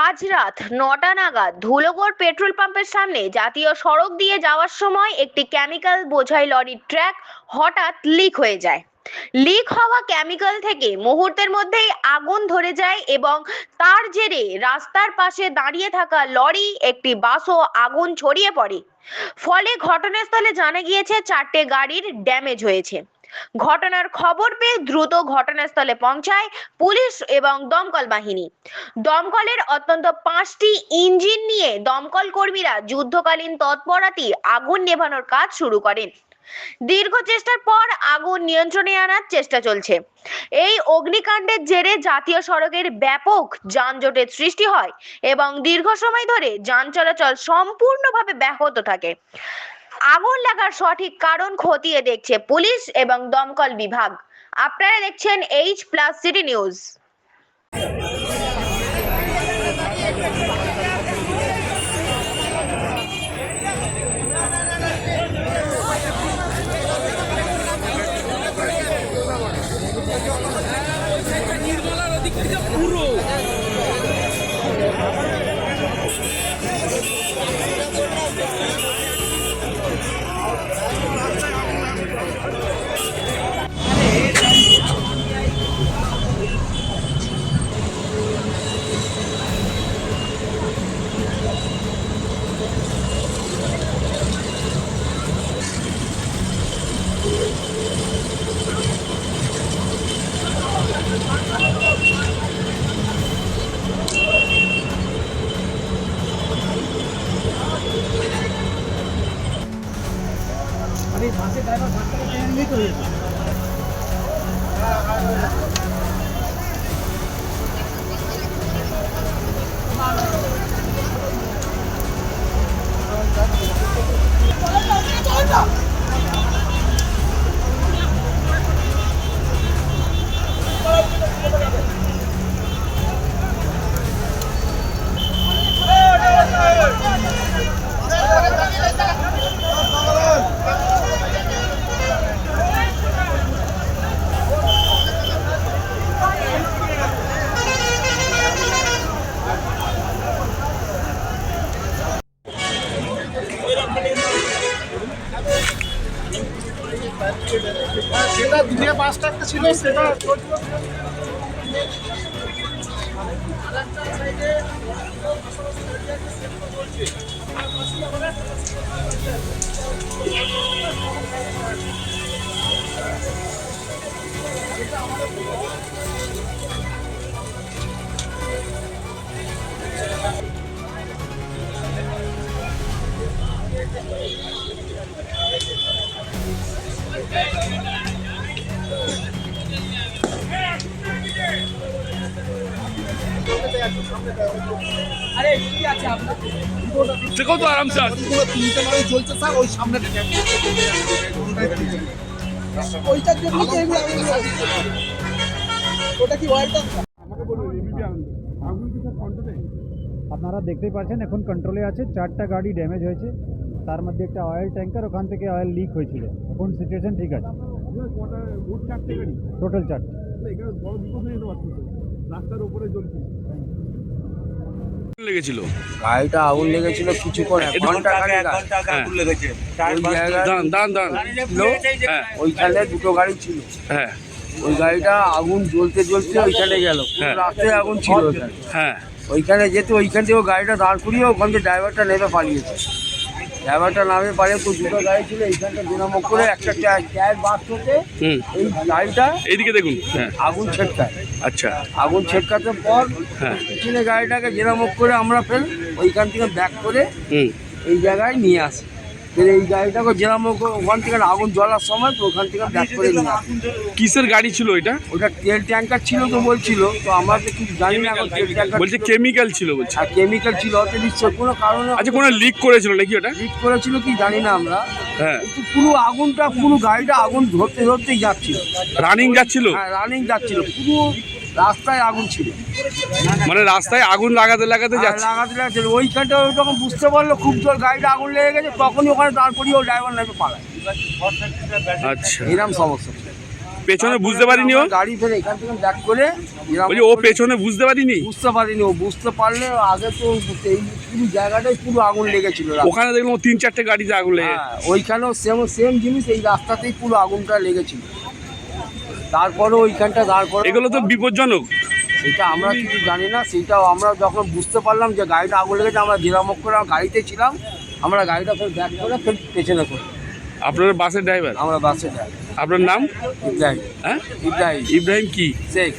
আজ রাত নটা নাগাদ ধুলোগড় পেট্রোল পাম্পের সামনে জাতীয় সড়ক দিয়ে যাওয়ার সময় একটি কেমিক্যাল বোঝাই লরির ট্র্যাক হঠাৎ লিক হয়ে যায়। লিক হওয়া কেমিক্যাল থেকে মুহূর্তের মধ্যেই আগুন ধরে যায় এবং তার জেরে রাস্তার পাশে দাঁড়িয়ে থাকা লরি, একটি বাসও আগুন ছড়িয়ে পড়ে। ফলে ঘটনাস্থলে জানা গিয়েছে, চারটে গাড়ির ড্যামেজ হয়েছে। ঘটনার খবর পেয়ে দ্রুত ঘটনাস্থলে পৌঁছায় পুলিশ এবং দমকল বাহিনী। দমকলের অত্যন্ত পাঁচটি ইঞ্জিন নিয়ে দমকল কর্মীরা যুদ্ধকালীন তৎপরাতি আগুন নেভানোর কাজ শুরু করেন। দীর্ঘ চেষ্টার পর আগুন নিয়ন্ত্রণে আনার চেষ্টা চলছে। এই অগ্নিকাণ্ডের জেরে জাতীয় সড়কের ব্যাপক যানজটের সৃষ্টি হয় এবং দীর্ঘ সময় ধরে যান চলাচল সম্পূর্ণভাবে ব্যাহত থাকে। আগুন লাগার সঠিক কারণ খতিয়ে দেখছে পুলিশ এবং দমকল বিভাগ। আপনারা দেখছেন এইচ প্লাস সিটি নিউজ আরে বাসের বাসটাকে টেনে নিলেই তো হয়ে সেটা দুনিয়া পাঁচটা আপনারা দেখতেই পাচ্ছেন এখন কন্ট্রোলে আছে চারটা গাড়ি ড্যামেজ হয়েছে। তার মধ্যে একটা অয়েল ট্যাঙ্কার ওখান থেকে অয়েল লিক হয়েছিল। এখন সিচুয়েশন ঠিক আছে। টোটাল চারটে লেগেছিল। গাড়িটা আগুন লেগেছিল কিছুক্ষণ এক ঘণ্টা আগে। ওই জায়গায় দাঁড়ান দাঁড়ান দাঁড়ান। ছিল হ্যাঁ। ওইখানে দুটো গাড়ি ছিল। হ্যাঁ। ওই গাড়িটা আগুন জ্বলতে জ্বলতে ওইখানে গেল। হ্যাঁ। রাতে আগুন ছিল হ্যাঁ। ওইখানে যেতে ওইখান থেকে গাড়িটা দাঁড় করিয়ে ওখান থেকে ড্রাইভারটা নেমে পালিয়েছে। ড্রাইভারটা নামে পারে তো দুটো গাড়ি ছিল এইখানটা দুনামক করে একটা টায়ার টায়ার বাস হতে হুম। এই গাড়িটা এইদিকে দেখুন। হ্যাঁ। আগুন ছেটকায়। আচ্ছা। আগুন ছেটকাতে পর হ্যাঁ। পিছনে গাড়িটাকে জেরামক করে আমরা ফেল ওইখান থেকে ব্যাক করে হুম। এই জায়গায় নিয়ে আসি। এই গাড়িটাকে জেরামুখ ওখান থেকে আগুন জ্বলার সময় তো ওখান থেকে ব্যাক করে নিয়ে আসি। কিসের গাড়ি ছিল এটা? ওটা তেল ট্যাঙ্কার ছিল তো বলছিল তো আমরা তো কিছু জানি না এখন তেল ট্যাঙ্কার বলছে কেমিক্যাল ছিল বলছে। আর কেমিক্যাল ছিল অত নিশ্চয় কোনো কারণে আচ্ছা কোনো লিক করেছিল নাকি ওটা? লিক করেছিল কি জানি না আমরা। হ্যাঁ। পুরো আগুনটা পুরো গাড়িটা আগুন ধরতে ধরতেই যাচ্ছিল। রানিং যাচ্ছিল? হ্যাঁ রানিং যাচ্ছিল। পুরো রাস্তায় আগুন ছিল। মানে রাস্তায় আগুন লাগাতে লাগাতে যাচ্ছে। লাগাতে লাগাতে ওইখানটা ওই তখন বুঝতে পারল খুব জোর গাড়িটা আগুন লেগে গেছে তখনই ওখানে দাঁড় করিয়ে ও ড্রাইভার নামে পালায়। আচ্ছা। এরকম সমস্যা পেছনে বুঝতে পারিনি ও? গাড়ি ফেলে এখান থেকে ব্যাক করে বলছি ও পেছনে বুঝতে পারিনি? বুঝতে পারিনি ও। বুঝতে পারলে আগে তো এই পুরো জায়গাটাই পুরো আগুন লেগেছিল ওখানে দেখলাম তিন চারটে গাড়িতে আগুন লেগে হ্যাঁ ওইখানেও সেম সেম জিনিস এই রাস্তাতেই পুরো আগুনটা লেগেছিল। তারপরে ওইখানটা দাঁড় করে এগুলো তো বিপজ্জনক। এটা আমরা কিছু জানি না সেটাও আমরা যখন বুঝতে পারলাম যে গাড়িটা আগুন লেগেছে আমরা জেরামক করে গাড়িতে ছিলাম আমরা গাড়িটা ফের ব্যাক করে ফের পেছনে করি। আপনার বাসের ড্রাইভার আমরা বাসের ড্রাইভার আপনার নাম? ইব্রাহিম। হ্যাঁ? ইব্রাহিম। ইব্রাহিম কি? শেখ।